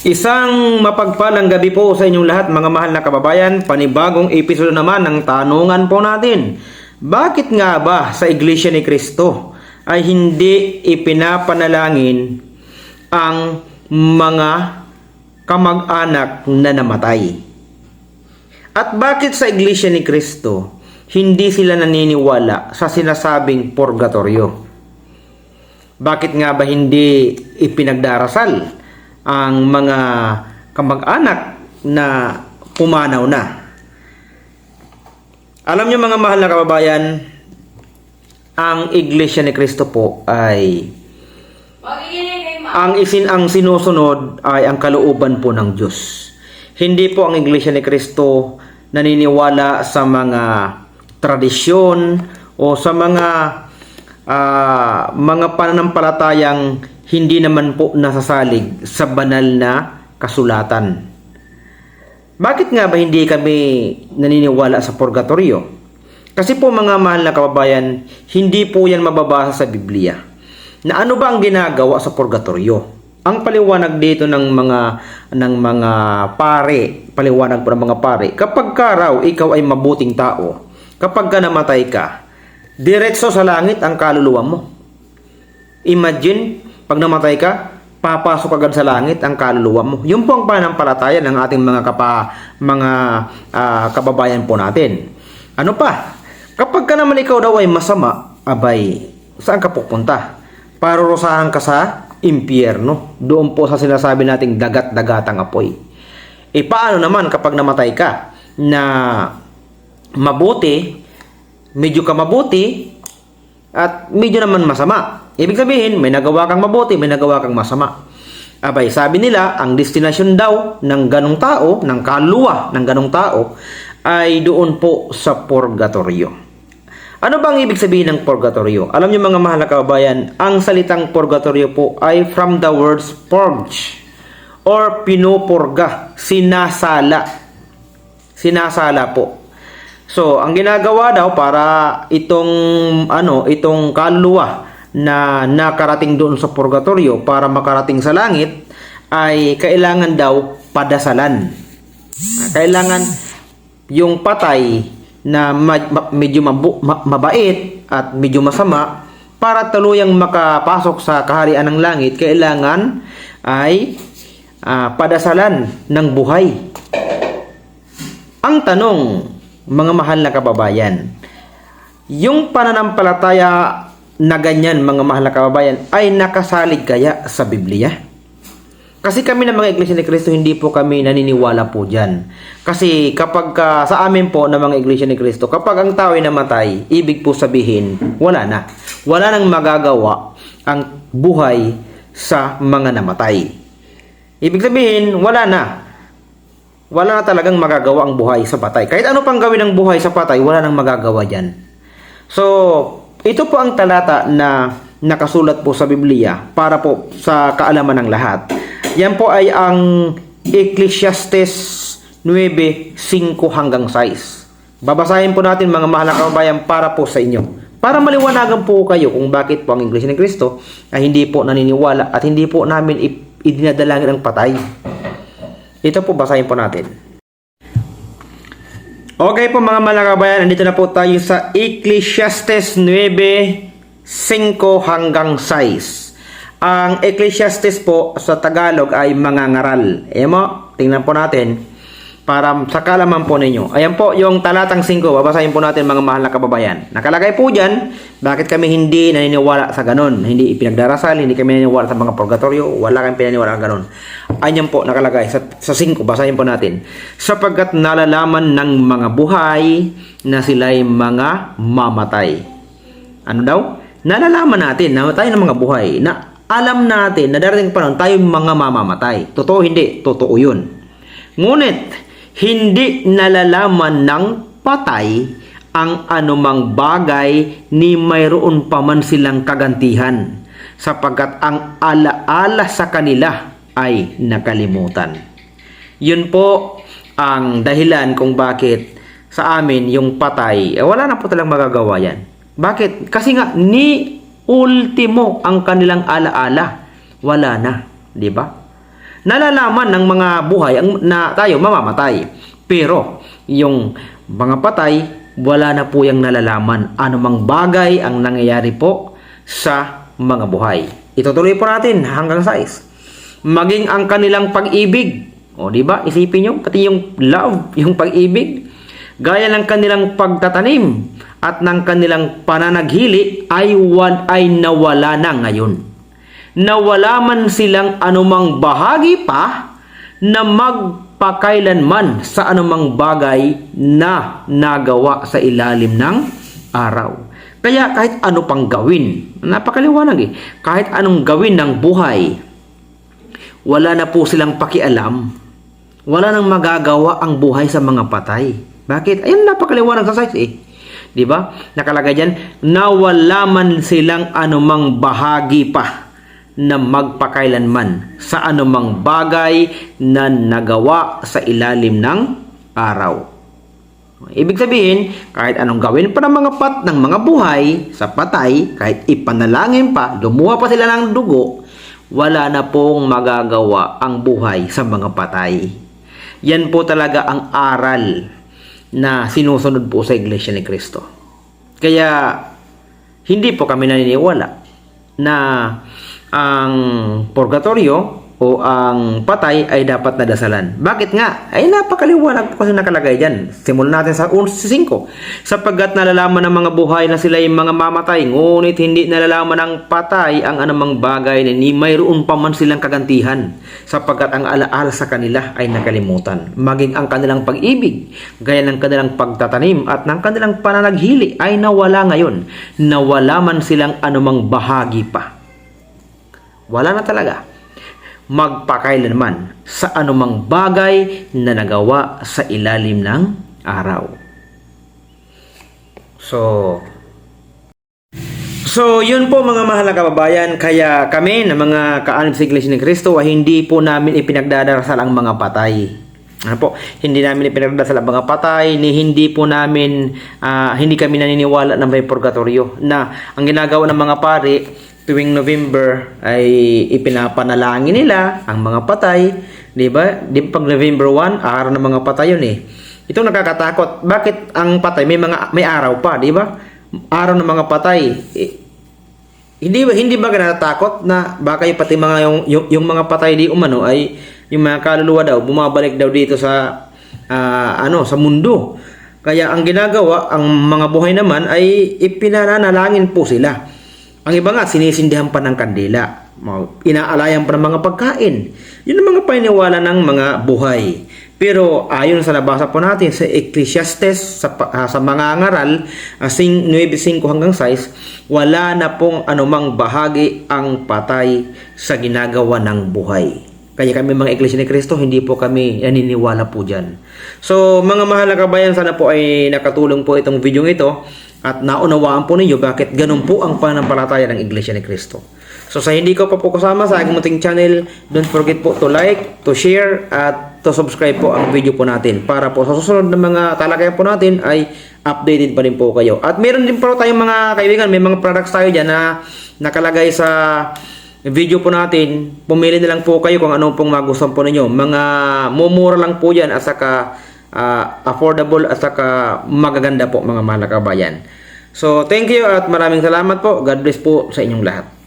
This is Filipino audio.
Isang mapagpalang gabi po sa inyong lahat mga mahal na kababayan. Panibagong episode naman ng tanungan po natin. Bakit nga ba sa Iglesia ni Cristo ay hindi ipinapanalangin ang mga kamag-anak na namatay? At bakit sa Iglesia ni Cristo hindi sila naniniwala sa sinasabing purgatorio? Bakit nga ba hindi ipinagdarasal ang mga kamag-anak na pumanaw na? Alam niyo mga mahal na kababayan, ang Iglesia ni Cristo po ay ang isin ang sinusunod ay ang kalooban po ng Diyos. Hindi po ang Iglesia ni Cristo naniniwala sa mga tradisyon o sa mga ah, mga pananampalatayang hindi naman po nasasalig sa banal na kasulatan. Bakit nga ba hindi kami naniniwala sa purgatorio? Kasi po mga mahal na kababayan, hindi po yan mababasa sa Biblia. Na ano ba ang ginagawa sa purgatorio? Ang paliwanag dito ng mga ng mga pare, paliwanag po ng mga pare, kapag ka raw ikaw ay mabuting tao, kapag ka namatay ka, diretso sa langit ang kaluluwa mo. Imagine, pag namatay ka, papasok agad sa langit ang kaluluwa mo. Yun po ang pananampalataya ng ating mga kapa, mga ah, kababayan po natin. Ano pa? Kapag ka naman ikaw daw ay masama, abay, saan ka pupunta? Parurusahan ka sa impyerno. Doon po sa sinasabi nating dagat-dagatang apoy. E paano naman kapag namatay ka na mabuti, medyo ka mabuti, at medyo naman masama. Ibig sabihin, may nagawa kang mabuti, may nagawa kang masama. Abay, sabi nila, ang destinasyon daw ng ganong tao, ng kaluluwa ng ganong tao, ay doon po sa purgatorio. Ano bang ibig sabihin ng purgatorio? Alam niyo mga mahal na kababayan, ang salitang purgatorio po ay from the words purge or pinupurga, sinasala. Sinasala po. So, ang ginagawa daw para itong ano, itong kaluluwa na nakarating doon sa purgatorio para makarating sa langit ay kailangan daw padasalan. Kailangan yung patay na medyo mabait at medyo masama para tuluyang makapasok sa kaharian ng langit kailangan ay ah, padasalan ng buhay. Ang tanong, mga mahal na kababayan, yung pananampalataya na ganyan, mga mahal na kababayan, ay nakasalig kaya sa Biblia? Kasi kami ng mga iglesia ni Kristo, hindi po kami naniniwala po dyan. Kasi kapag ka, sa amin po ng mga iglesia ni Kristo, kapag ang tao ay namatay, ibig po sabihin, wala na. Wala nang magagawa ang buhay sa mga namatay. Ibig sabihin, wala na wala talagang magagawa ang buhay sa patay. Kahit ano pang gawin ng buhay sa patay, wala nang magagawa dyan. So, ito po ang talata na nakasulat po sa Biblia para po sa kaalaman ng lahat. Yan po ay ang Ecclesiastes 9, 5 hanggang 6. Babasahin po natin mga mahal na kababayan para po sa inyo. Para maliwanagan po kayo kung bakit po ang Iglesia ni Cristo ay hindi po naniniwala at hindi po namin idinadalangin ang patay. Ito po, basahin po natin. Okay po mga malakabayan, nandito na po tayo sa Ecclesiastes 9, 5 hanggang 6. Ang Ecclesiastes po sa Tagalog ay mga ngaral. E tingnan po natin para sa kalaman po ninyo. Ayan po yung talatang 5, babasahin po natin mga mahal na kababayan. Nakalagay po dyan, bakit kami hindi naniniwala sa ganon? Hindi ipinagdarasal, hindi kami naniniwala sa mga purgatorio, wala kami pinaniwala sa ganon. Ayan po nakalagay sa, sa 5, basahin po natin. Sapagkat nalalaman ng mga buhay na sila'y mga mamatay. Ano daw? Nalalaman natin na tayo ng mga buhay na alam natin na darating pa tayo mga mamamatay. Totoo hindi? Totoo yun. Ngunit, hindi nalalaman ng patay ang anumang bagay ni mayroon pa man silang kagantihan sapagkat ang alaala sa kanila ay nakalimutan. Yun po ang dahilan kung bakit sa amin yung patay, eh, wala na po talang magagawa yan. Bakit? Kasi nga, ni ultimo ang kanilang alaala. Wala na. Di ba? Nalalaman ng mga buhay ang, na tayo mamamatay. Pero yung mga patay, wala na po yung nalalaman anumang bagay ang nangyayari po sa mga buhay. Itutuloy po natin hanggang 6. Maging ang kanilang pag-ibig. O, di ba? Isipin nyo, pati yung love, yung pag-ibig, gaya ng kanilang pagtatanim at ng kanilang pananaghili ay, wan, ay nawala na ngayon. Nawala man silang anumang bahagi pa na magpakailanman sa anumang bagay na nagawa sa ilalim ng araw. Kaya kahit ano pang gawin, napakaliwanag eh, kahit anong gawin ng buhay, wala na po silang pakialam. Wala nang magagawa ang buhay sa mga patay. Bakit? Ayun, napakaliwanag sa size eh. Di ba? Nakalagay dyan, nawala man silang anumang bahagi pa na magpakailanman sa anumang bagay na nagawa sa ilalim ng araw. Ibig sabihin, kahit anong gawin pa ng mga pat ng mga buhay sa patay, kahit ipanalangin pa, lumuha pa sila ng dugo, wala na pong magagawa ang buhay sa mga patay. Yan po talaga ang aral na sinusunod po sa Iglesia ni Cristo. Kaya, hindi po kami naniniwala na ang purgatorio o ang patay ay dapat nadasalan. Bakit nga? Ay napakaliwanag po kasi nakalagay dyan. Simulan natin sa 5. Sapagkat nalalaman ng mga buhay na sila ay mga mamatay, ngunit hindi nalalaman ng patay ang anumang bagay na ni mayroon pa man silang kagantihan. Sapagkat ang alaala sa kanila ay nakalimutan. Maging ang kanilang pag-ibig, gaya ng kanilang pagtatanim at ng kanilang pananaghili ay nawala ngayon. Nawala man silang anumang bahagi pa. Wala na talaga magpakailanman sa anumang bagay na nagawa sa ilalim ng araw. So, So, yun po mga mahal na kababayan, kaya kami na mga kaanib sa Iglesia ni Cristo ay hindi po namin ipinagdadarasal ang mga patay. Ano po? Hindi namin ipinagdasal ang mga patay, ni hindi po namin, ah, hindi kami naniniwala na may purgatorio. Na ang ginagawa ng mga pari, tuwing November ay ipinapanalangin nila ang mga patay, 'di ba? Di pag November 1, araw ng mga patay 'yun eh. Ito nakakatakot. Bakit ang patay may mga may araw pa, 'di ba? Araw ng mga patay. Eh, hindi ba hindi ba natatakot na baka yung pati mga yung, yung, yung mga patay di umano ay yung mga kaluluwa daw bumabalik daw dito sa ah, ano sa mundo. Kaya ang ginagawa ang mga buhay naman ay ipinananalangin po sila. Ang iba nga, sinisindihan pa ng kandila. Inaalayan pa ng mga pagkain. Yun ang mga paniniwala ng mga buhay. Pero ayon sa nabasa po natin sa Ecclesiastes, sa, ah, sa mga ngaral, uh, 9.5 hanggang 6, wala na pong anumang bahagi ang patay sa ginagawa ng buhay. Kaya kami mga Iglesia ni Cristo, hindi po kami naniniwala po dyan. So, mga mahal na kabayan, sana po ay nakatulong po itong video ito at naunawaan po ninyo bakit ganun po ang pananampalataya ng Iglesia ni Cristo. So, sa hindi ko pa po kasama sa aking channel, don't forget po to like, to share, at to subscribe po ang video po natin para po sa susunod na mga talakayan po natin ay updated pa rin po kayo. At meron din po tayong mga kaibigan, may mga products tayo dyan na nakalagay sa video po natin, pumili na lang po kayo kung ano pong magustuhan po ninyo. Mga mumura lang po yan at saka ah, affordable at saka magaganda po mga mahal. So, thank you at maraming salamat po. God bless po sa inyong lahat.